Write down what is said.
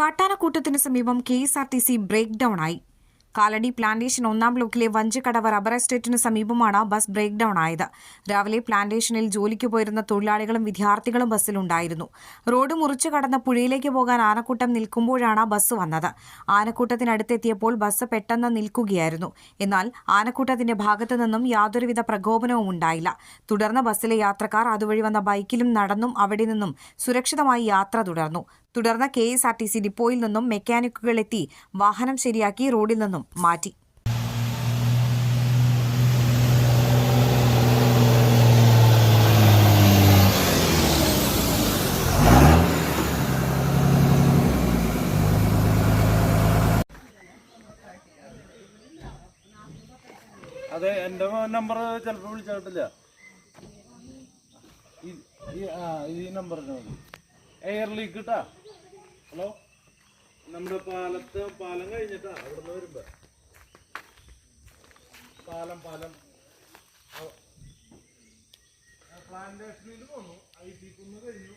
കാട്ടാനക്കൂട്ടത്തിന് സമീപം K S R T C break down ആയി Kalady plantation ഒന്നാം ബ്ലോക്കിലെ വഞ്ചിക്കടവ് റബ്ബർ എസ്റ്റേറ്റിന് സമീപമാണ് ബസ് ബ്രേക്ക് ഡൌൺ ആയത് രാവിലെ പ്ലാന്റേഷനിൽ ജോലിക്ക് പോയിരുന്ന തൊഴിലാളികളും വിദ്യാർത്ഥികളും ബസ്സിലുണ്ടായിരുന്നു റോഡ് മുറിച്ചു കടന്ന് പുഴയിലേക്ക് പോകാൻ ആനക്കൂട്ടം നിൽക്കുമ്പോഴാണ് ബസ് വന്നത്. ആനക്കൂട്ടത്തിനടുത്തെത്തിയപ്പോൾ ബസ് പെട്ടെന്ന് നിൽക്കുകയായിരുന്നു. എന്നാൽ ആനക്കൂട്ടത്തിന്റെ ഭാഗത്തു നിന്നും യാതൊരുവിധ പ്രകോപനവും ഉണ്ടായില്ല. തുടർന്ന് ബസ്സിലെ യാത്രക്കാർ അതുവഴി വന്ന ബൈക്കിലും നടന്നും അവിടെ നിന്നും സുരക്ഷിതമായി യാത്ര തുടർന്നു. തുടർന്ന് K S R T C ഡിപ്പോയിൽ നിന്നും മെക്കാനിക്കുകൾ എത്തി വാഹനം ശരിയാക്കി റോഡിൽ നിന്നും മാറ്റി. അതെ നമ്പർ. ഈ- നമ്പറിന് എയർ ലീക്ക് കിട്ടാ ഹലോ? നമ്മുടെ പാലത്ത് പാലം കഴിഞ്ഞിട്ടാ അവിടുന്ന് വരുമ്പോ. പാലം പാലം. പ്ലാന്റേഷനിൽ പോന്നു. ഐ ടി കുന്ന് കഴിഞ്ഞു.